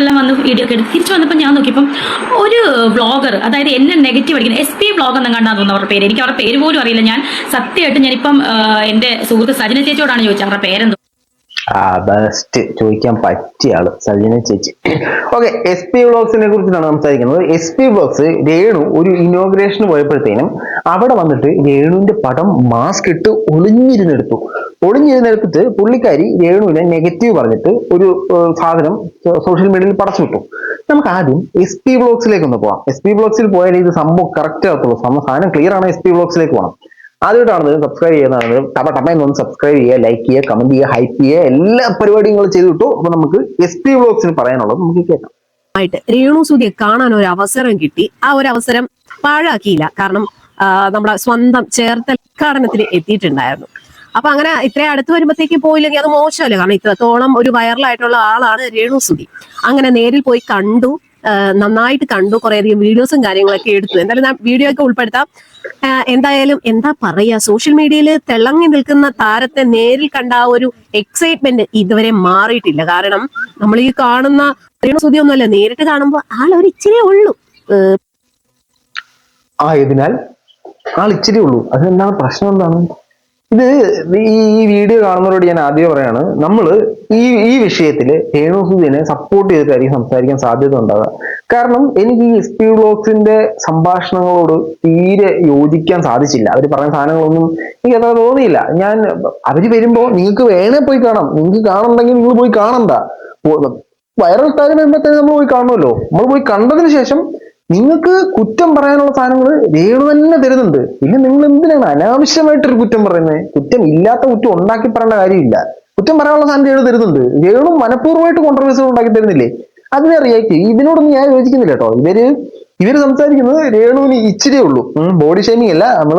എല്ലാം വന്ന് വീഡിയോ ഒക്കെ എടുത്ത് തിരിച്ചു വന്നപ്പോൾ ഞാൻ നോക്കിയപ്പം ഒരു വ്ളോഗർ അതായത് എന്നെ നെഗറ്റീവ് അടിക്കുന്ന എസ് പി വ്ളോഗ് എന്ന് കണ്ടാൽ തോന്നുന്നു അവരുടെ പേര്. എനിക്ക് അവരുടെ പേര് പോലും അറിയില്ല. ഞാൻ സത്യമായിട്ട് ഞാനിപ്പം എന്റെ സുഹൃത്ത് സജന ചേച്ചിയോടാണ് ചോദിച്ചത്. അവരുടെ പേരെന്തോ? ആ ബെസ്റ്റ് ചോദിക്കാൻ പറ്റിയ ആൾ സജിന ചേച്ചി. ഓക്കെ എസ് പി വ്ളോഗ്സിനെ കുറിച്ചിട്ടാണ് സംസാരിക്കുന്നത്. എസ് പി വ്ളോഗ്സ് രേണു ഒരു ഇനോഗ്രേഷന് പോയപ്പോഴത്തേനും അവിടെ വന്നിട്ട് രേണുവിന്റെ പടം മാസ്ക് ഇട്ട് ഒളിഞ്ഞിരുന്നെടുത്തു. ഒളിഞ്ഞിരുന്നെടുത്തിട്ട് പുള്ളിക്കാരി രേണുവിനെ നെഗറ്റീവ് പറഞ്ഞിട്ട് ഒരു സാധനം സോഷ്യൽ മീഡിയയിൽ പടച്ചു വിട്ടു. നമുക്ക് ആദ്യം എസ് പി ബ്ലോക്സിലേക്ക് ഒന്ന് പോവാം. എസ് പി ബ്ലോക്സിൽ പോയാൽ ഇത് സംഭവം കറക്റ്റ് ആകത്തുള്ളൂ. സാധനം ക്ലിയർ ആണ് എസ് പി ബ്ലോക്സിലേക്ക് പോകണം ആദ്യമായിട്ടാണ് സബ്സ്ക്രൈബ് ചെയ്യുന്നതാണ് ടപ്പ ടപ്പയെന്ന് ഒന്ന് സബ്സ്ക്രൈബ് ചെയ്യുക ലൈക്ക് ചെയ്യുക കമന്റ് ചെയ്യുക ഹൈപ്പ് ചെയ്യുക എല്ലാ പരിപാടിയും നിങ്ങൾ ചെയ്തു കിട്ടും അപ്പൊ നമുക്ക് എസ് പി വ്ളോഗ്സിന് പറയാനുള്ളത് നമുക്ക് കേൾക്കാം. ആയിട്ട് രേണു സൂതിയെ കാണാൻ ഒരു അവസരം കിട്ടി. ആ ഒരു അവസരം പാഴാക്കിയില്ല. കാരണം നമ്മുടെ സ്വന്തം ചേർത്തൽ ഉദ്ഘാടനത്തിന് എത്തിയിട്ടുണ്ടായിരുന്നു. അപ്പൊ അങ്ങനെ ഇത്രയും അടുത്ത് വരുമ്പോഴത്തേക്ക് പോയില്ലെങ്കിൽ അത് മോശമല്ലേ? കാരണം ഇത്രത്തോളം ഒരു വൈറലായിട്ടുള്ള ആളാണ് രേണു സുധി. അങ്ങനെ നേരിൽ പോയി കണ്ടു നന്നായിട്ട് കണ്ടു കുറേയധികം വീഡിയോസും കാര്യങ്ങളൊക്കെ എടുത്തു. എന്തായാലും വീഡിയോ ഒക്കെ ഉൾപ്പെടുത്താം. എന്തായാലും എന്താ പറയാ സോഷ്യൽ മീഡിയയിൽ തിളങ്ങി നിൽക്കുന്ന താരത്തെ നേരിൽ കണ്ട ആ ഒരു എക്സൈറ്റ്മെന്റ് ഇതുവരെ മാറിയിട്ടില്ല. കാരണം നമ്മൾ ഈ കാണുന്ന ഒന്നുമല്ല നേരിട്ട് കാണുമ്പോൾ ആൾ ഒരു ഇച്ചിരി ഉള്ളൂ. ആയതിനാൽ ആൾ ഇച്ചിരി ഉള്ളൂ. അതെന്താണ് പ്രശ്നം എന്താണ്? ഇത് ഈ വീഡിയോ കാണുന്നവരോട് ഞാൻ ആദ്യം പറയാണ് നമ്മൾ ഈ ഈ വിഷയത്തിൽ രേണുസുദിനെ സപ്പോർട്ട് ചെയ്തിട്ടായിരിക്കും സംസാരിക്കാൻ സാധ്യത ഉണ്ടാകുക കാരണം എനിക്ക് ഈ എസ് പി ബ്ലോക്സിന്റെ സംഭാഷണങ്ങളോട് തീരെ യോജിക്കാൻ സാധിച്ചില്ല. അവർ പറഞ്ഞ സാധനങ്ങളൊന്നും എനിക്ക് അത്ര തോന്നിയില്ല. ഞാൻ അവർ വരുമ്പോൾ നിങ്ങൾക്ക് വേണേ പോയി കാണാം. നിങ്ങൾക്ക് കാണണ്ടെങ്കിൽ നിങ്ങൾ പോയി കാണണ്ട. വൈറൽ സ്റ്റാർ വരുമ്പോഴത്തേക്ക് നമ്മൾ പോയി കാണുമല്ലോ. നമ്മൾ പോയി കണ്ടതിന് ശേഷം നിങ്ങൾക്ക് കുറ്റം പറയാനുള്ള സാധനങ്ങൾ രേണു തന്നെ തരുന്നുണ്ട്. പിന്നെ നിങ്ങൾ എന്തിനാണ് അനാവശ്യമായിട്ടൊരു കുറ്റം പറയുന്നത്? കുറ്റം ഇല്ലാത്ത കുറ്റം ഉണ്ടാക്കി പറയേണ്ട കാര്യമില്ല. കുറ്റം പറയാനുള്ള സാധനം രേണു തരുന്നുണ്ട്. രേണു മനഃപൂർവമായിട്ട് കോൺട്രവേഴ്സുകൾ ഉണ്ടാക്കി തരുന്നില്ലേ? അതിനെ റിയാക്ട് ചെയ്യും ഇതിനോടൊന്നും ഞാൻ യോജിക്കുന്നില്ല കേട്ടോ. ഇവർ ഇവർ സംസാരിക്കുന്നത് രേണുവിന് ഇച്ചിരിയേ ഉള്ളൂ. ബോഡി ഷേമിംഗ് അല്ല. നമ്മൾ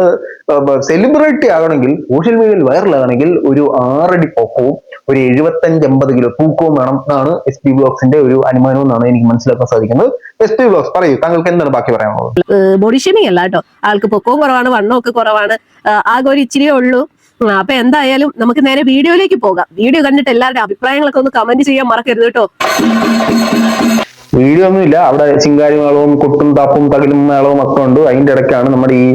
സെലിബ്രിറ്റി ആകണമെങ്കിൽ സോഷ്യൽ മീഡിയയിൽ വൈറൽ ആകണമെങ്കിൽ ഒരു ആറടി പൊക്കവും ഒരു എഴുപത്തഞ്ച് അമ്പത് കിലോ തൂക്കവും വേണം എന്നാണ് എസ് പി ബ്ലോക്സിന്റെ ഒരു അനുമാനം എന്നാണ് എനിക്ക് മനസ്സിലാക്കാൻ സാധിക്കുന്നത്. എസ് പി ബ്ലോക്സ് പറയൂ താങ്കൾക്ക് എന്താണ് ബാക്കി പറയാനുള്ളത് ബോഡി ഷേമിംഗ് അല്ല കേട്ടോ. ആൾക്ക് പൊക്കവും കുറവാണ് വണ്ണമൊക്കെ കുറവാണ്. ആകെ ഒരു ഇച്ചിരി ഉള്ളൂ. അപ്പൊ എന്തായാലും നമുക്ക് നേരെ വീഡിയോയിലേക്ക് പോകാം. വീഡിയോ കണ്ടിട്ട് എല്ലാവരുടെ അഭിപ്രായങ്ങളൊക്കെ ഒന്ന് കമന്റ് ചെയ്യാൻ മറക്കരുത് കേട്ടോ. വീഡിയോ ഒന്നുമില്ല അവിടെ ചിങ്കാരി മേളവും കൊട്ടും താപ്പും തകിലും മേളവും ഒക്കെ ഉണ്ട്. അതിന്റെ ഇടയ്ക്കാണ് നമ്മുടെ ഈ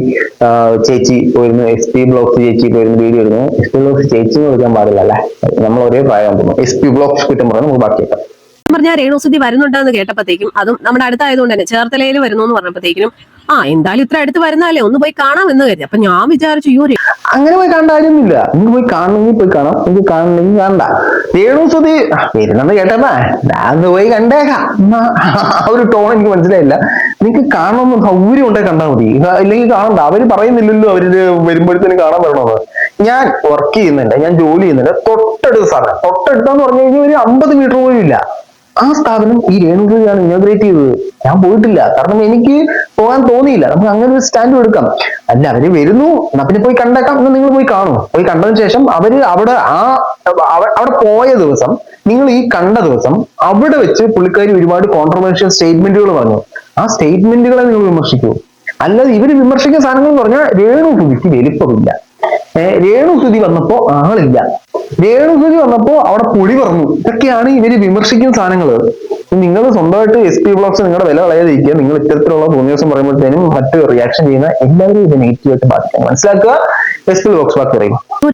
ചേച്ചി പോയിരുന്നു എസ് പി ബ്ലോക്സ് ചേച്ചി പോയിരുന്നു വീഡിയോ വരുന്നത് എസ് പി ബ്ലോക്സ് ചേച്ചി എന്ന് വിളിക്കാൻ പാടില്ല അല്ലേ? നമ്മൾ ഒരേ പ്രായം തോന്നുന്നു എസ് പി ബ്ലോക്സ് കുറ്റം പറഞ്ഞു നമുക്ക് ബാക്കിയേക്കാം പറഞ്ഞാൽ രേണുസുതി വരുന്നുണ്ടെന്ന് കേട്ടപ്പോഴത്തേക്കും അതും നമ്മുടെ അടുത്തായതുകൊണ്ട് തന്നെ ചേർത്തലയിൽ വരുന്നു എന്ന് പറഞ്ഞപ്പോഴത്തേക്കും ആ എന്തായാലും ഇത്ര അടുത്ത് വരുന്നാലേ ഒന്ന് പോയി കാണാം എന്ന് കരുതി. അപ്പൊ ഞാൻ വിചാരിച്ചു യോ അങ്ങനെ പോയി കാണേണ്ട കാര്യമൊന്നുമില്ല. നിങ്ങൾ പോയി കാണണമെങ്കിൽ പോയി കാണാം. നിങ്ങൾക്ക് കാണണമെങ്കിൽ കാണണ്ട. രേണു സുതി വരുന്നെന്ന് കേട്ടപ്പാ. ഞാൻ പോയി കണ്ടേക്കാം. ആ ഒരു ടോൺ എനിക്ക് മനസ്സിലായില്ല. നിങ്ങൾക്ക് കാണണമെന്ന് സൗകര്യം ഉണ്ടെ കണ്ടാൽ മതി. ഇല്ലെങ്കിൽ കാണണ്ട. അവർ പറയുന്നില്ലല്ലോ അവർ വരുമ്പോഴത്തേനും കാണാൻ വരണമെന്ന്. ഞാൻ വർക്ക് ചെയ്യുന്നുണ്ട്. ഞാൻ ജോലി ചെയ്യുന്നുണ്ട്. തൊട്ടടുത്ത സ്ഥലം. തൊട്ടടുത്തെന്ന് പറഞ്ഞു കഴിഞ്ഞാൽ ഒരു അമ്പത് മീറ്റർ പോലും ഇല്ല. ആ സ്ഥാപനം ഈ രേണുകയാണ് ഇനോഗ്രേറ്റ് ചെയ്തത്. ഞാൻ പോയിട്ടില്ല. കാരണം എനിക്ക് പോകാൻ തോന്നിയില്ല. നമുക്ക് അങ്ങനെ ഒരു സ്റ്റാൻഡ് എടുക്കാം. അല്ല അവർ വരുന്നു. എന്നാ പിന്നെ പോയി കണ്ടേക്കാം. എന്ന് നിങ്ങൾ പോയി കാണും. പോയി കണ്ടതിന് ശേഷം അവർ അവിടെ ആ അവ- അവിടെ പോയ ദിവസം നിങ്ങൾ ഈ കണ്ട ദിവസം അവിടെ വെച്ച് പുള്ളിക്കാരി ഒരുപാട് കോൺട്രവേഴ്ഷ്യൽ സ്റ്റേറ്റ്മെന്റുകൾ പറഞ്ഞു. ആ സ്റ്റേറ്റ്മെന്റുകളെ നിങ്ങൾ വിമർശിക്കൂ. അല്ലാതെ ഇവർ വിമർശിക്കുന്ന സാധനങ്ങൾ എന്ന് പറഞ്ഞാൽ രേണു സുതിക്ക് വലിപ്പമില്ല. ഏർ രേണു സുതി വന്നപ്പോ ആളില്ല രേണുസുതി വന്നപ്പോ അവിടെ പൊടി പറഞ്ഞു ഇതൊക്കെയാണ് ഇവർ വിമർശിക്കുന്ന സാധനങ്ങൾ നിങ്ങൾ സ്വന്തമായിട്ട് എസ് പി ബ്ലോക്സ് നിങ്ങളുടെ വില കളയാതിരിക്കുക. നിങ്ങൾ ഇത്തരത്തിലുള്ള തോന്നിയസം പറയുമ്പോഴത്തേനും മറ്റ് റിയാക്ഷൻ ചെയ്യുന്ന എല്ലാവരും ഇത് നെഗറ്റീവ് ആയിട്ട് ബാധിക്കാം. മനസ്സിലാക്കുക? എസ് പി ബ്ലോക്സ് ബാക്കി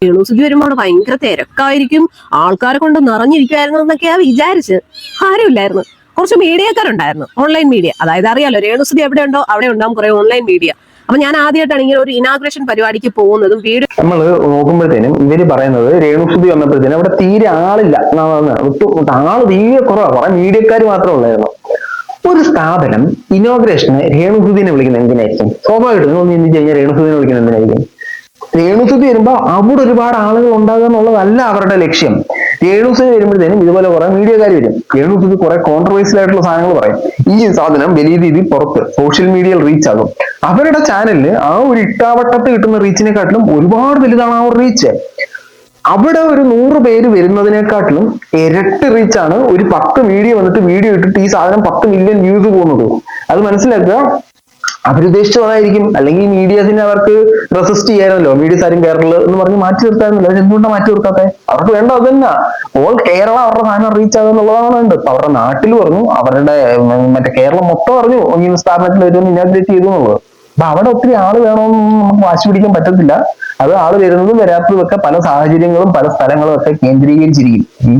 രേണുസുതി വരുമ്പോൾ ഭയങ്കര തിരക്കായിരിക്കും. ആൾക്കാരെ കൊണ്ട് നിറഞ്ഞിരിക്കുമായിരുന്നു എന്നൊക്കെയാ വിചാരിച്ച്. ആരുമില്ലായിരുന്നു കുറച്ച് മീഡിയക്കാരുണ്ടായിരുന്നു ഓൺലൈൻ മീഡിയ അതായത് അറിയാലോ രേണുസുതി എവിടെ ഉണ്ടോ? അവിടെ ഉണ്ടാവും കുറെ ഓൺലൈൻ മീഡിയ അപ്പൊ ഞാൻ ആദ്യമായിട്ടാണ് ഇങ്ങനെ ഒരു ഇനാഗ്രേഷൻ പരിപാടിക്ക് പോകുന്നതും വീട് നമ്മൾ നോക്കുമ്പോഴത്തേനും ഇവർ പറയുന്നത് രേണുസുതി വന്നപ്പോഴത്തേനും അവിടെ തീരെ ആളില്ല. ആൾ തീരെ കുറവാ. കുറെ മീഡിയക്കാർ മാത്രമേ ഉള്ളായിരുന്നു. ഒരു സ്ഥാപനം ഇനോഗ്രേഷന് രേണുസുദിനെ വിളിക്കുന്ന എന്തിനായിരിക്കും? സ്വാഭാവികമായിട്ടും നിങ്ങൾ ചിന്തിച്ച് കഴിഞ്ഞാൽ രേണുസുദിനെ വിളിക്കുന്ന എന്തിനായിരിക്കും? രേണുസുതി വരുമ്പോ അവിടെ ഒരുപാട് ആളുകൾ ഉണ്ടാകുക എന്നുള്ളതല്ല അവരുടെ ലക്ഷ്യം. രേണുസുതി വരുമ്പോഴത്തേനും ഇതുപോലെ കുറെ മീഡിയക്കാർ വരും. രേണുസുതി കുറെ കോൺട്രവേഴ്സ്യൽ ആയിട്ടുള്ള സാധനങ്ങൾ പറയും. ഈ സാധനം വലിയ രീതിയിൽ പുറത്ത് സോഷ്യൽ മീഡിയയിൽ റീച്ച് ആകും. അവരുടെ ചാനലിൽ ആ ഒരു ഇട്ടാവട്ടത്ത് കിട്ടുന്ന റീച്ചിനെക്കാട്ടിലും ഒരുപാട് വലുതാണ് ആ ഒരു റീച്ച് അവിടെ ഒരു നൂറ് പേര് വരുന്നതിനെക്കാട്ടിലും ഇരട്ടി റീച്ച് ആണ്. ഒരു പത്ത് വീഡിയോ വന്നിട്ട് വീഡിയോ ഇട്ടിട്ട് ഈ സാധനം പത്ത് മില്യൺ വ്യൂസ് പോകുന്നത്. അത് മനസ്സിലാക്കുക അവരുദ്ദേശിച്ചത് അതായിരിക്കും അല്ലെങ്കിൽ മീഡിയസിനെ അവർക്ക് റെസിസ്റ്റ് ചെയ്യാനല്ലോ. മീഡിയസ് ആരും കേരള എന്ന് പറഞ്ഞ് മാറ്റി നിർത്താനല്ലോ അവർ എന്തുകൊണ്ടാണ് മാറ്റി നിർത്താത്തെ? അവർക്ക് വേണ്ട അത് തന്നെ ഓൾ കേരള അവരുടെ സാധനം റീച്ച് ആകുന്നുള്ളതാണ് വേണ്ടത്. അവരുടെ നാട്ടിൽ പറഞ്ഞു അവരുടെ മറ്റേ കേരളം മൊത്തം അറിഞ്ഞു. ഇങ്ങനെ സ്ഥാപനത്തിൽ വരുമെന്ന് ഇനാഗ്രേറ്റ് ചെയ്തു എന്നുള്ളത്. അപ്പൊ അവിടെ ഒത്തിരി ആൾ വേണമെന്നൊന്നും നമുക്ക് വാശി പിടിക്കാൻ പറ്റത്തില്ല. അത് ആൾ വരുന്നതും വരാത്തതും ഒക്കെ പല സാഹചര്യങ്ങളും പല സ്ഥലങ്ങളും ഒക്കെ കേന്ദ്രീകരിച്ചിരിക്കും.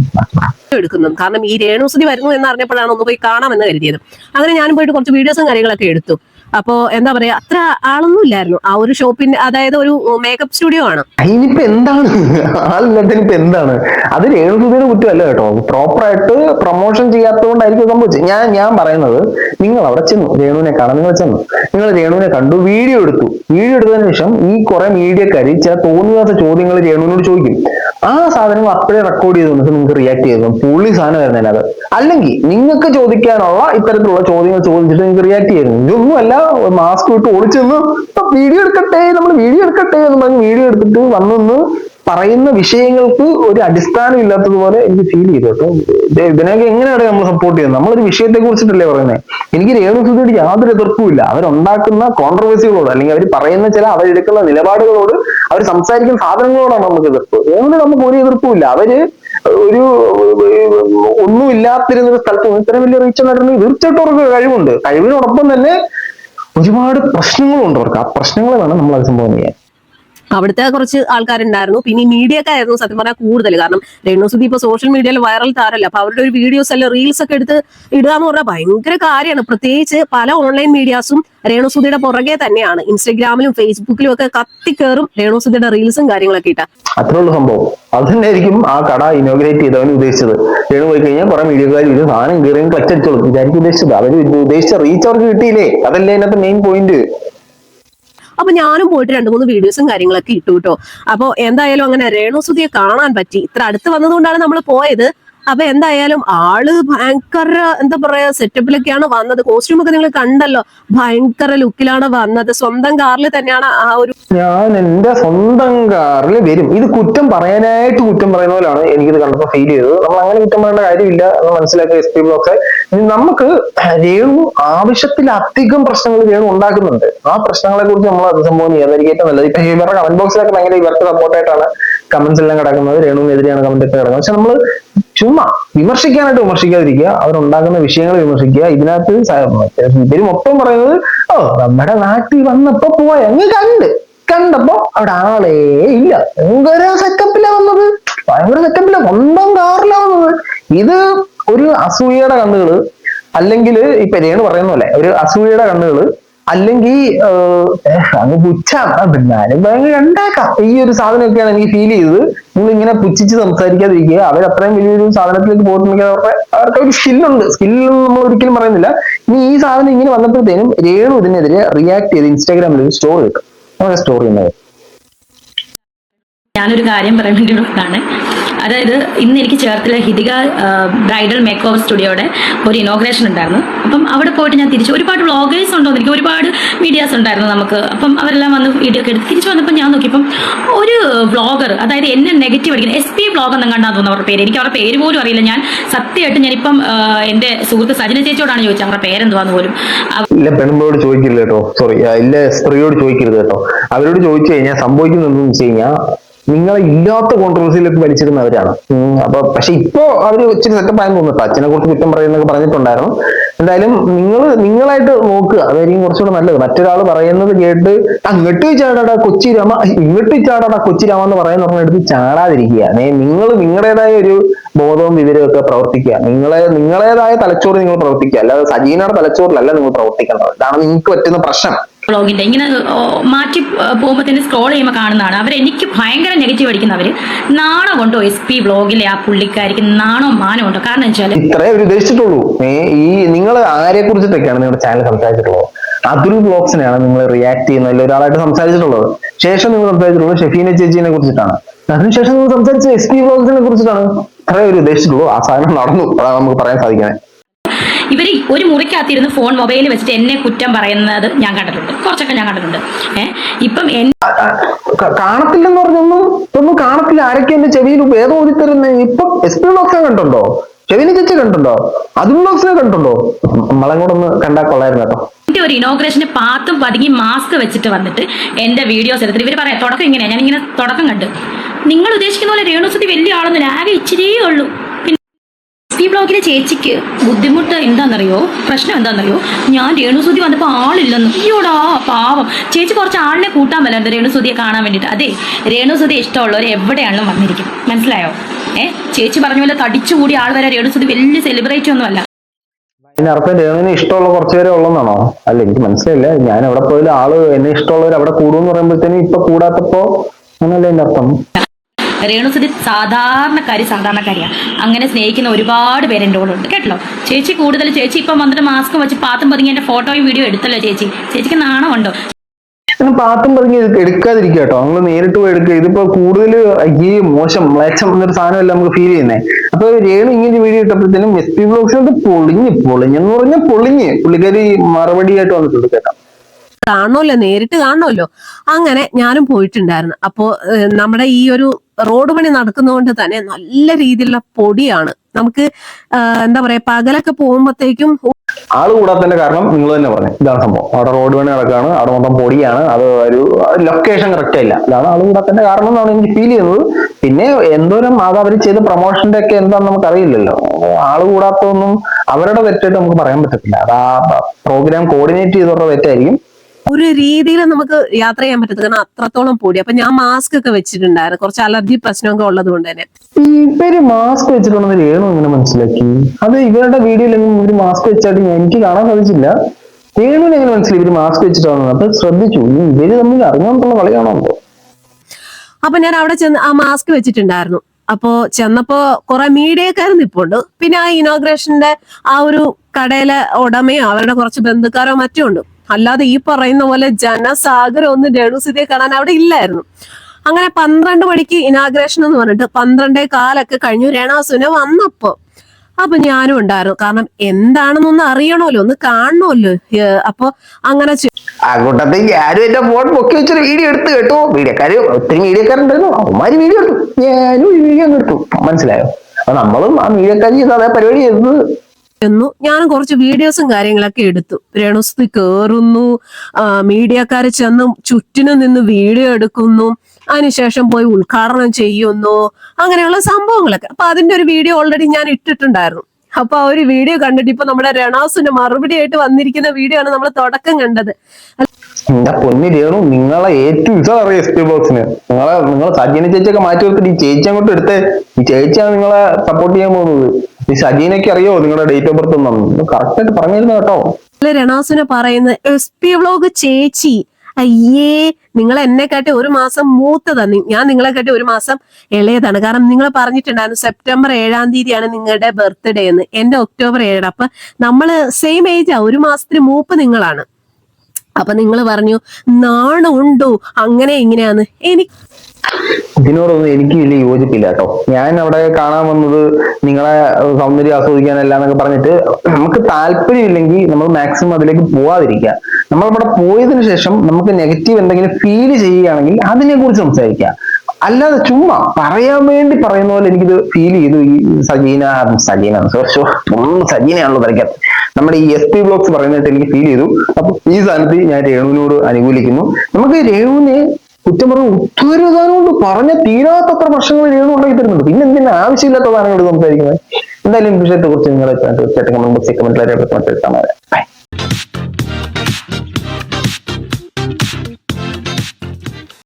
എടുക്കുന്നത് കാരണം ഈ രേണുസുതി വരുന്നു എന്ന് അറിഞ്ഞപ്പോഴാണ് ഒന്ന് പോയി കാണാമെന്ന് കരുതിയത്. അങ്ങനെ ഞാൻ പോയിട്ട് കുറച്ച് വീഡിയോസും കാര്യങ്ങളൊക്കെ എടുത്തു. അപ്പോ എന്താ പറയാ അത്ര ആളൊന്നും ഇല്ലായിരുന്നു. ആ ഒരു ഷോപ്പിന്റെ അതായത് ഒരു മേക്കപ്പ് സ്റ്റുഡിയോ ആണ്. അതിനിപ്പോ എന്താണ്? ആളില്ലാത്തതിനിപ്പോ എന്താണ്? അത് രേണുസുതിയുടെ കുറ്റമല്ല കേട്ടോ. പ്രോപ്പർ ആയിട്ട് പ്രൊമോഷൻ ചെയ്യാത്തതുകൊണ്ടായിരിക്കും സംഭവിച്ചത്. ഞാൻ ഞാൻ പറയുന്നത് നിങ്ങൾ അവിടെ ചെന്നു രേണുവിനെ കാണാൻ നിങ്ങൾ ചെന്നു. നിങ്ങൾ രേണുവിനെ കണ്ടു വീഡിയോ എടുത്തു. വീഡിയോ എടുത്തതിന് ശേഷം ഈ കുറെ മീഡിയക്കാർ ചില തോന്നിയാത്ത ചോദ്യങ്ങൾ രേണുവിനോട് ചോദിക്കും. ആ സാധനങ്ങൾ അപ്പോഴേ റെക്കോർഡ് ചെയ്ത് നിങ്ങൾക്ക് റിയാക്ട് ചെയ്തു. പുള്ളി സാധനം വരുന്നതിന് അത് അല്ലെങ്കിൽ നിങ്ങൾക്ക് ചോദിക്കാനുള്ള ഇത്തരത്തിലുള്ള ചോദ്യങ്ങൾ ചോദിച്ചിട്ട് നിങ്ങൾക്ക് റിയാക്ട് ചെയ്യുന്നു ഇതൊന്നുമല്ല മാസ്ക് ഇട്ട് ഓടിച്ചെന്ന് വീഡിയോ എടുക്കട്ടെ നമ്മൾ വീഡിയോ എടുക്കട്ടെ എന്ന് പറഞ്ഞ് വീഡിയോ എടുത്തിട്ട് വന്നൊന്ന് പറയുന്ന വിഷയങ്ങൾക്ക് ഒരു അടിസ്ഥാനം ഇല്ലാത്തതുപോലെ എനിക്ക് ഫീൽ ചെയ്തു കേട്ടോ. ഇതിനൊക്കെ എങ്ങനെയാണ് നമ്മൾ സപ്പോർട്ട് ചെയ്യുന്നത്? നമ്മളൊരു വിഷയത്തെ കുറിച്ചിട്ടല്ലേ പറയുന്നത് എനിക്ക് രേണുസുതിയോട് യാതൊരു എതിർപ്പും ഇല്ല അവരുണ്ടാക്കുന്ന കോൺട്രവേഴ്സികളോട് അല്ലെങ്കിൽ അവർ പറയുന്ന ചില അവരെടുക്കുന്ന നിലപാടുകളോട് അവർ സംസാരിക്കുന്ന സാധനങ്ങളോടാണ് നമുക്ക് എതിർപ്പ്. രേണുവിന് നമുക്ക് ഒരു എതിർപ്പും ഇല്ല അവർ ഒരു ഒന്നും ഇല്ലാത്തിരുന്ന ഒരു സ്ഥലത്ത് ഇത്രയും വലിയ റീച്ച് നടന്നെങ്കിൽ തീർച്ചയായിട്ടും അവർക്ക് കഴിവുണ്ട്. കഴിവിനോടൊപ്പം തന്നെ ഒരുപാട് പ്രശ്നങ്ങളുണ്ട് അവർക്ക്. ആ പ്രശ്നങ്ങൾ വേണം നമ്മൾ അഭിസംബോധന ചെയ്യാൻ. അവിടുത്തെ കുറച്ച് ആൾക്കാരുണ്ടായിരുന്നു. പിന്നെ മീഡിയക്കായിരുന്നു സത്യം പറഞ്ഞാൽ കൂടുതൽ കാരണം രേണുസുതി ഇപ്പൊ സോഷ്യൽ മീഡിയയിൽ വൈറൽ താരല്ല. അപ്പൊ അവരുടെ ഒരു വീഡിയോസ് അല്ല റീൽസ് ഒക്കെ എടുത്ത് ഇടുക എന്ന് പറഞ്ഞാൽ ഭയങ്കര കാര്യമാണ്. പ്രത്യേകിച്ച് പല ഓൺലൈൻ മീഡിയാസും രേണുസുതിയുടെ പുറകെ തന്നെയാണ്. ഇൻസ്റ്റഗ്രാമിലും ഫേസ്ബുക്കിലും ഒക്കെ കത്തിക്കേറും രേണുസുതിയുടെ റീൽസും കാര്യങ്ങളൊക്കെ ഇട്ട. അത്രേ ഉള്ളൂ സംഭവം. അത് തന്നെയായിരിക്കും ആ കട ഇനോഗ്രേറ്റ് ചെയ്തവൻ ഉദ്ദേശിച്ചത്. രേണു പോയി കഴിഞ്ഞാൽ കുറെ മീഡിയക്കാർ ഇത് സാധനം കയറിയും ക്ലച്ച് അടിച്ചോളും ഇതായിരിക്കും ഉദ്ദേശിച്ചത്. അവർ ഉദ്ദേശിച്ച റീച്ച് അവർക്ക് കിട്ടിയില്ലേ? അതല്ലേ അതിനകത്ത് മെയിൻ പോയിന്റ് അപ്പൊ ഞാനും പോയിട്ട് രണ്ട് മൂന്ന് വീഡിയോസും കാര്യങ്ങളൊക്കെ ഇട്ടു കേട്ടോ. അപ്പൊ എന്തായാലും അങ്ങനെ രേണുസുതിയെ കാണാൻ പറ്റി. ഇത്ര അടുത്ത് വന്നതുകൊണ്ടാണ് നമ്മൾ പോയത്. അപ്പൊ എന്തായാലും ആൾ ഭയങ്കര എന്താ പറയാ സെറ്റപ്പിലൊക്കെയാണ് വന്നത്. കോസ്റ്റ്യൂം ഒക്കെ നിങ്ങൾ കണ്ടല്ലോ. ഭയങ്കര ലുക്കിലാണ് വന്നത്. സ്വന്തം കാറിൽ തന്നെയാണ് ആ ഒരു ഞാൻ എന്റെ സ്വന്തം കാറിൽ വരും. ഇത് കുറ്റം പറയാനായിട്ട് കുറ്റം പറയുന്ന പോലെയാണ് എനിക്കിത് കണ്ടപ്പോൾ ഫീൽ ചെയ്തത്. നമ്മൾ അങ്ങനെ കുറ്റം പറയേണ്ട കാര്യമില്ല എന്ന് മനസ്സിലാക്കിയ എസ് പി ബ്ലോക്ക് നമുക്ക് രേണു ആവശ്യത്തിലധികം പ്രശ്നങ്ങൾ രേണു ഉണ്ടാക്കുന്നുണ്ട്. ആ പ്രശ്നങ്ങളെ കുറിച്ച് നമ്മൾ അഭിസംബോധന ചെയ്യാതായിരിക്കും ഏറ്റവും നല്ലത്. ഇപ്പൊ ഇവരുടെ കമന്റ് ബോക്സിലൊക്കെ ഭയങ്കര ഇവർക്ക് സപ്പോർട്ടായിട്ടാണ് കമന്റ്സ് എല്ലാം കിടക്കുന്നത് രേണുവിനെതിരെയാണ് കമന്റ് ഒക്കെ കിടക്കുന്നത്. പക്ഷെ നമ്മൾ ചുമ്മാ വിമർശിക്കാനായിട്ട് വിമർശിക്കാതിരിക്കുക അവരുണ്ടാക്കുന്ന വിഷയങ്ങൾ വിമർശിക്കുക ഇതിനകത്ത് ഇവർ മൊത്തം പറയുന്നത് ഓ നമ്മുടെ നാട്ടിൽ വന്നപ്പോ പോയ അങ്ങ് കണ്ട് കണ്ടപ്പോ അവിടെ ആളേ ഇല്ല. ഭയങ്കര സെക്കപ്പിലാ വന്നത്. ഭയങ്കര സെക്കപ്പിലാ സ്വന്തം കാറിലാ വന്നത്. ഇത് ഒരു അസൂയയുടെ കണ്ണുകൾ അല്ലെങ്കിൽ ഇപ്പൊ രേണു പറയുന്ന പോലെ ഒരു അസൂയയുടെ കണ്ണുകൾ അല്ലെങ്കിൽ അങ്ങ് പുച്ഛാം. ഭയങ്കര ഉണ്ടാക്കാം ഈ ഒരു സാധനമൊക്കെയാണ് എനിക്ക് ഫീൽ ചെയ്തത്. നിങ്ങൾ ഇങ്ങനെ പുച്ഛിച്ച് സംസാരിക്കാതിരിക്കുക. അവർ അത്രയും വലിയൊരു സാധനത്തിലേക്ക് പോയിട്ടുണ്ടെങ്കിൽ അവരുടെ അവർക്ക് ഒരു സ്കില്ലുണ്ട് സ്കില്ലൊന്നും നമ്മൾ ഒരിക്കലും പറയുന്നില്ല. ഇനി ഈ സാധനം ഇങ്ങനെ വന്നപ്പോഴത്തേനും രേണു ഇതിനെതിരെ റിയാക്ട് ചെയ്ത് ഇൻസ്റ്റാഗ്രാമിൽ ഒരു സ്റ്റോറി ഇട്ടു. അങ്ങനെ സ്റ്റോറി ഉണ്ടായത് ഞാനൊരു കാര്യം പറയാൻ വേണ്ടി അതായത് ഇന്ന് എനിക്ക് ചേർത്തിലെ ഹിതിക ബ്രൈഡൽ മേക്ക് ഓവർ സ്റ്റുഡിയോയുടെ ഒരു ഇനോഗ്രേഷൻ ഉണ്ടായിരുന്നു. അപ്പം അവിടെ പോയിട്ട് ഞാൻ തിരിച്ചു ഒരുപാട് വ്ളോഗേഴ്സ് ഉണ്ടോ എനിക്ക് ഒരുപാട് മീഡിയാസ് ഉണ്ടായിരുന്നു നമുക്ക്. അപ്പം അവരെല്ലാം വന്ന് വീഡിയോ ഒക്കെ എടുത്ത് തിരിച്ചു വന്നപ്പോൾ ഞാൻ നോക്കിയപ്പം ഒരു വ്ളോഗർ അതായത് എന്നെ നെഗറ്റീവ് അടിക്കുന്ന എസ് പി വ്ളോഗ് എന്നും കണ്ടാൽ തോന്നുന്നു അവരുടെ പേര്. എനിക്ക് അവരുടെ പേര് പോലും അറിയില്ല. ഞാൻ സത്യമായിട്ട് ഞാനിപ്പം എന്റെ സുഹൃത്ത് സജന ചേച്ചിയോടാണ് ചോദിച്ചത് അവരുടെ പേരെന്തുവാന്ന് പോലും. ഇല്ല പെണ്ണുമ്പോട് ചോദിക്കില്ല കേട്ടോ. സോറി ഇല്ല സ്ത്രീയോട് ചോദിക്കരുത് കേട്ടോ. അവരോട് ചോദിച്ചു കഴിഞ്ഞാൽ സംഭവിക്കുന്നത് എന്താണെന്ന് വെച്ച് കഴിഞ്ഞാൽ നിങ്ങളെ ഇല്ലാത്ത കോൺട്രവേഴ്സിയിലേക്ക് വലിച്ചിരുന്നവരാണ് അപ്പൊ പക്ഷെ ഇപ്പോ അവർ ഇച്ചിരി സെറ്റപ്പ് ആയെന്ന് തോന്നുന്നു. അച്ഛനെ കുറിച്ച് കുറ്റം പറയുന്നൊക്കെ പറഞ്ഞിട്ടുണ്ടായിരുന്നു. എന്തായാലും നിങ്ങൾ നിങ്ങളായിട്ട് നോക്കുക. അതായിരിക്കും കുറച്ചുകൂടെ നല്ലത്. മറ്റൊരാൾ പറയുന്നത് കേട്ട് അങ്ങോട്ട് ചാടാടാ കൊച്ചി രാമ ഇങ്ങോട്ട് ചാടാടാ കൊച്ചി രാമ എന്ന് പറയുന്ന പറഞ്ഞെടുത്ത് ചാടാതിരിക്കുക. നിങ്ങൾ നിങ്ങളുടേതായ ഒരു ബോധവും വിവരവും ഒക്കെ പ്രവർത്തിക്കുക. നിങ്ങളെ നിങ്ങളേതായ തലച്ചോറ് നിങ്ങൾ പ്രവർത്തിക്കുക. അല്ലാതെ സജീനയുടെ തലച്ചോറിലല്ല നിങ്ങൾ പ്രവർത്തിക്കേണ്ടത്. ഇതാണ് നിങ്ങൾക്ക് പറ്റുന്ന പ്രശ്നം. വ്ളോഗിന്റെ ഇങ്ങനെ മാറ്റി പോകുമ്പോൾ തന്നെ സ്ക്രോൾ ചെയ്യുമ്പോൾ കാണുന്നതാണ്. അവർ എനിക്ക് ഭയങ്കര നെഗറ്റീവ് അടിക്കുന്നവർ നാണം കൊണ്ടോ എസ് പി വ്ളോഗിലെ ആ പുള്ളിക്കാരിക്ക് നാണോ മാനോ ഉണ്ടോ കാരണം വെച്ചാൽ ഇത്രേ അവർ ഉദ്ദേശിച്ചിട്ടുള്ളൂ. ഈ നിങ്ങൾ ആരെ കുറിച്ചിട്ടൊക്കെയാണ് നിങ്ങളുടെ ചാനൽ സംസാരിച്ചിട്ടുള്ളത്? അതുൽ ബ്ലോഗ്സിനെയാണ് നിങ്ങൾ റിയാക്ട് ചെയ്യുന്ന ഒരാളായിട്ട് സംസാരിച്ചിട്ടുള്ളത്? ശേഷം നിങ്ങൾ സംസാരിച്ചിട്ടുള്ളത് ഷെഫീന ചേച്ചിനെ കുറിച്ചിട്ടാണ്. അതിനുശേഷം നിങ്ങൾ സംസാരിച്ച എസ് പി ബ്ലോഗ്സിനെ കുറിച്ചിട്ടാണ്. ഇത്രയും ഒരു ഉദ്ദേശിച്ചിട്ടുള്ളൂ. ആ സാധനം നടന്നു. അതാണ് നമുക്ക് പറയാൻ സാധിക്കുന്നത്. ഇവർ ഒരു മുറിക്കകത്തിരുന്ന് ഫോൺ മൊബൈൽ വെച്ചിട്ട് എന്നെ കുറ്റം പറയുന്നത് ഞാൻ കണ്ടിട്ടുണ്ട്. കുറച്ചൊക്കെ ഞാൻ കണ്ടിട്ടുണ്ട്. ഏഹ് ഇപ്പം കാണത്തില്ലെന്ന് പറഞ്ഞൊന്നും ഒന്നും കാണത്തില്ല. ആരൊക്കെ എന്റെ ചെവിയിൽ വേദം ഓതിത്തരുന്ന ഇപ്പൊ എസ് പി കണ്ടുണ്ടോ ചെവിന് ചേച്ചി കണ്ടുണ്ടോ അതും ഡോക്ടറെ കണ്ടുണ്ടോ നമ്മളെ കൂടെ ഒന്ന് കണ്ടാ കൊള്ളായിരുന്നു കേട്ടോ. എന്റെ ഒരു ഇനോഗ്രേഷന് പാത്തും പതുങ്ങി മാസ്ക് വെച്ചിട്ട് വന്നിട്ട് എന്റെ വീഡിയോസ് എടുത്തിട്ട് ഇവർ പറയാം തുടക്കം ഇങ്ങനെയാണ് ഞാൻ ഇങ്ങനെ തുടക്കം കണ്ടു. നിങ്ങൾ ഉദ്ദേശിക്കുന്ന പോലെ രേണുസുതി വലിയ ആളൊന്നും ആകെ ഇച്ചിരിയേ ഉള്ളൂ. ഈ ബ്ലോഗിലെ ചേച്ചിക്ക് ബുദ്ധിമുട്ട് എന്താണെന്നറിയോ പ്രശ്നം എന്താണെന്നറിയോ ഞാൻ രേണുസുതി വന്നപ്പോൾ ആളില്ലെന്ന്. അയ്യോടാ പാവം. ചേച്ചി കുറച്ച് ആളിനെ കൂട്ടാൻ പറ്റുന്നത് രേണുസുതിയെ കാണാൻ വേണ്ടിയിട്ട് അതെ രേണുസുതി ഇഷ്ടമുള്ളവർ എവിടെയാണെങ്കിലും വന്നിരിക്കും മനസ്സിലായോ? ഏ ചേച്ചി പറഞ്ഞ പോലെ തടിച്ചുകൂടി ആൾ വരെ രേണുസുതി വലിയ സെലിബ്രേറ്റ് ഒന്നുമല്ല. അതിനർത്ഥം രേണുവിന് ഇഷ്ടമുള്ള കുറച്ച് പേരെ ഉള്ളെന്നാണോ? അല്ല എനിക്ക് മനസ്സിലായില്ല. ഞാൻ എവിടെ പോയാലും ആൾ എന്നെ ഇഷ്ടമുള്ളവർ അവിടെ കൂടുമെന്ന് പറയുമ്പോഴത്തേനും ഇപ്പൊ കൂടാത്തപ്പോ അങ്ങനല്ലേ എന്റെ അർത്ഥം രേണുസുതി സാധാരണക്കാരി സാധാരണക്കാരിയാണ് അങ്ങനെ സ്നേഹിക്കുന്ന ഒരുപാട് പേര് എന്റെ കൂടെ ഉണ്ട്. കേട്ടോ ചേച്ചി കൂടുതൽ ചേച്ചി ഇപ്പം വന്നിട്ട് മാസ്ക് വെച്ച് പാത്തും പതുങ്ങി എന്റെ ഫോട്ടോയും വീഡിയോ എടുത്തല്ലോ ചേച്ചി. ചേച്ചിക്ക് നാണമുണ്ടോ? പാത്തും പറഞ്ഞ് എടുക്കാതിരിക്കുക കേട്ടോ. നമ്മൾ നേരിട്ട് പോയി എടുക്കുക. ഇതിപ്പോ കൂടുതൽ ഈ മോശം. മ്ലേച്ഛം എന്നൊരു സാധനമല്ല നമുക്ക് ഫീൽ ചെയ്യുന്നത് അപ്പൊ രേണു ഇങ്ങനെ വീഡിയോ ഇട്ടപ്പോഴത്തേനും എസ് പി ബ്ലോക്സിനകത്ത് പൊളിഞ്ഞ് പൊളിഞ്ഞെന്ന് പറഞ്ഞാൽ പൊളിഞ്ഞ്. പുള്ളിക്കാരി മറുപടിയായിട്ട് വന്നിട്ടുണ്ട് കേട്ടോ. കാണണമല്ലോ നേരിട്ട് കാണുമല്ലോ. അങ്ങനെ ഞാനും പോയിട്ടുണ്ടായിരുന്നു. അപ്പോ നമ്മുടെ ഈ ഒരു റോഡ് പണി നടക്കുന്നതുകൊണ്ട് തന്നെ നല്ല രീതിയിലുള്ള പൊടിയാണ്. നമുക്ക് എന്താ പറയാ പകലൊക്കെ പോകുമ്പോഴത്തേക്കും ആൾ കൂടാത്തതിന്റെ കാരണം നിങ്ങൾ തന്നെ പറഞ്ഞു. ഇതാണ് സംഭവം. അവിടെ റോഡ് പണി നടക്കാണ്. അവിടെ മൊത്തം പൊടിയാണ്. അത് ഒരു ലൊക്കേഷൻ കറക്റ്റ് അല്ല. ഇതാണ് ആൾ കൂടാത്തതിന്റെ കാരണം എന്നാണ് എനിക്ക് ഫീൽ ചെയ്യുന്നത്. പിന്നെ എന്തോരം അത് അവർ ചെയ്ത പ്രൊമോഷന്റെ ഒക്കെ എന്താന്ന് നമുക്ക് അറിയില്ലല്ലോ ആൾ കൂടാത്തതൊന്നും അവരുടെ തെറ്റായിട്ട് നമുക്ക് പറയാൻ പറ്റത്തില്ല. അത് ആ പ്രോഗ്രാം കോർഡിനേറ്റ് ചെയ്തവരുടെ തെറ്റായിരിക്കും. ഒരു രീതിയിൽ നമുക്ക് യാത്ര ചെയ്യാൻ പറ്റത്തില്ല. കാരണം അത്രത്തോളം പൊടി. അപ്പൊ ഞാൻ മാസ്ക് ഒക്കെ വെച്ചിട്ടുണ്ടായിരുന്നു. കുറച്ച് അലർജി പ്രശ്നമൊക്കെ ഉള്ളത് കൊണ്ട് തന്നെ. ഇവർ മാസ്ക് വെച്ചിട്ടുണ്ടെന്ന് രേണു മനസ്സിലാക്കി? അത് ഇവരുടെ വീഡിയോയിലെങ്കിലും ഇവർ മാസ്ക് വെച്ചായിട്ട് എനിക്ക് കാണാൻ സാധിച്ചില്ല. രേണുവിന് എങ്ങനെ മനസ്സിലായി ഇവർ മാസ്ക് വെച്ചിട്ടാണ് അപ്പൊ ശ്രദ്ധിച്ചു. ഇവർ തമ്മിൽ അറിയാനുള്ള കളിയാണോ അപ്പൊ ഞാൻ അവിടെ ചെന്ന് ആ മാസ്ക് വെച്ചിട്ടുണ്ടായിരുന്നു. അപ്പോ ചെന്നപ്പോ കുറെ മീഡിയക്കാർ നിപ്പുണ്ട് പിന്നെ ആ ഇനോഗ്രേഷന്റെ ആ ഒരു കടയിലെ ഉടമയോ അവരുടെ കുറച്ച് ബന്ധുക്കാരോ മറ്റോ ഉണ്ട്. അല്ലാതെ ഈ പറയുന്ന പോലെ ജനസാഗരം ഒന്നും രേണുസിതിയെ കാണാൻ അവിടെ ഇല്ലായിരുന്നു. അങ്ങനെ പന്ത്രണ്ട് മണിക്ക് ഇനാഗ്രേഷൻ എന്ന് പറഞ്ഞിട്ട് പന്ത്രണ്ടേ കാലൊക്കെ കഴിഞ്ഞു. രേണാസുനെ വന്നപ്പോ. അപ്പൊ ഞാനും ഉണ്ടായിരുന്നു. കാരണം എന്താണെന്നൊന്ന് അറിയണമല്ലോ. ഒന്ന് കാണണമല്ലോ. അപ്പൊ അങ്ങനെ ആ കൂട്ടത്തിൽ ഞാനും എന്റെ ഫോൺ പൊക്കി വെച്ചൊരു വീഡിയോ എടുത്ത് കേട്ടോ. വീഡിയോക്കാര് ഒത്തിരി വീഡിയോക്കാരുണ്ടായിരുന്നു അവന്മാര് വീഡിയോ എടുത്തു. ഞാനും ഈ വീഡിയോ അങ്ങ് എടുത്തു. മനസ്സിലായോ? അപ്പൊ നമ്മളും ആ വീഡിയോക്കാർ ചെയ്ത് അതേ പരിപാടി ചെയ്തത് എന്നു ഞാനും കുറച്ച് വീഡിയോസും കാര്യങ്ങളൊക്കെ എടുത്തു. രേണുസ്തി കേറുന്നു. മീഡിയക്കാർ ചെന്ന് ചുറ്റിനും നിന്ന് വീഡിയോ എടുക്കുന്നു. അതിനുശേഷം പോയി ഉദ്ഘാടനം ചെയ്യുന്നു. അങ്ങനെയുള്ള സംഭവങ്ങളൊക്കെ. അപ്പൊ അതിന്റെ ഒരു വീഡിയോ ഓൾറെഡി ഞാൻ ഇട്ടിട്ടുണ്ടായിരുന്നു. അപ്പൊ ആ ഒരു വീഡിയോ കണ്ടിട്ട് ഇപ്പൊ നമ്മുടെ രണാസുന്റെ മറുപടി ആയിട്ട് വന്നിരിക്കുന്ന വീഡിയോ ആണ് നമ്മൾ തുടക്കം കണ്ടത്. പൊന്നി രേണു നിങ്ങളെ ഏറ്റവും ഇഷ്ടം അറിയാം എസ് പി ബോക്സിന് നിങ്ങളെ നിങ്ങൾ സജീന ചേച്ചിയൊക്കെ മാറ്റി നിർത്തിട്ട് ഈ ചേച്ചി അങ്ങോട്ട് എടുത്ത്. ഈ ചേച്ചിയാണ് നിങ്ങളെ സപ്പോർട്ട് ചെയ്യാൻ പോകുന്നത്. ഈ സജീനയ്ക്ക് അറിയോ നിങ്ങളുടെ ഡേറ്റ് ഓഫ് ബർത്ത് ഒന്നും കറക്റ്റ് ആയിട്ട് പറഞ്ഞിരുന്നു കേട്ടോ. രണാസുനെ പറയുന്നത് പറയുന്ന എസ് പി വ്ലോഗ് ചേച്ചി അയ്യേ നിങ്ങൾ എന്നെ കാട്ടി ഒരു മാസം മൂത്തതാണ് ഞാൻ നിങ്ങളെ കാട്ടി ഒരു മാസം ഇളയതാണ്. കാരണം നിങ്ങൾ പറഞ്ഞിട്ടുണ്ടായിരുന്നു സെപ്റ്റംബർ ഏഴാം തീയതിയാണ് നിങ്ങളുടെ ബർത്ത്ഡേ എന്ന്. എന്റെ ഒക്ടോബർ ഏഴാണ്. അപ്പൊ നമ്മൾ സെയിം ഏജാ ഒരു മാസത്തിന് മൂപ്പ് നിങ്ങളാണ്. അപ്പൊ നിങ്ങൾ പറഞ്ഞു നാണമുണ്ടോ? അങ്ങനെ ഇങ്ങനെയാന്ന്. എനിക്ക് ഇതിനോടൊന്നും എനിക്ക് വലിയ യോജിപ്പില്ല കേട്ടോ. ഞാൻ അവിടെ കാണാൻ വന്നത് നിങ്ങളെ സൗന്ദര്യം ആസ്വദിക്കാനല്ല എന്നൊക്കെ പറഞ്ഞിട്ട് നമുക്ക് താല്പര്യമില്ലെങ്കിൽ നമ്മൾ മാക്സിമം അതിലേക്ക് പോവാതിരിക്കുക. നമ്മൾ അവിടെ പോയതിനു ശേഷം നമുക്ക് നെഗറ്റീവ് എന്തെങ്കിലും ഫീൽ ചെയ്യുകയാണെങ്കിൽ അതിനെ കുറിച്ച് സംസാരിക്കുക. അല്ലാതെ ചുമ്മാ പറയാൻ വേണ്ടി പറയുന്ന പോലെ എനിക്കിത് ഫീൽ ചെയ്തു. ഈ സജീന സജീന ഒന്നും സജീനയാണല്ലോ വരയ്ക്കാത്ത നമ്മുടെ ഈ എസ് പി ബ്ലോക്സ് പറയുന്നതായിട്ട് എനിക്ക് ഫീൽ ചെയ്തു. അപ്പൊ ഈ സ്ഥാനത്ത് ഞാൻ രേണുവിനോട് അനുകൂലിക്കുന്നു. നമുക്ക് രേണുവിനെ കുറ്റം പറഞ്ഞു ഒത്തിരി പറഞ്ഞ തീരാത്തത്ര പ്രശ്നങ്ങൾ രേണു ഉണ്ടാക്കി തരുന്നുണ്ട്. പിന്നെ എന്തിനാ ആവശ്യമില്ലാത്ത സാധനങ്ങൾ സംസാരിക്കുന്നത്? എന്തായാലും ഈ വിഷയത്തെ കുറിച്ച് നിങ്ങൾ തീർച്ചയായിട്ടും കമന്റ് ബോക്സിൽ കാണാം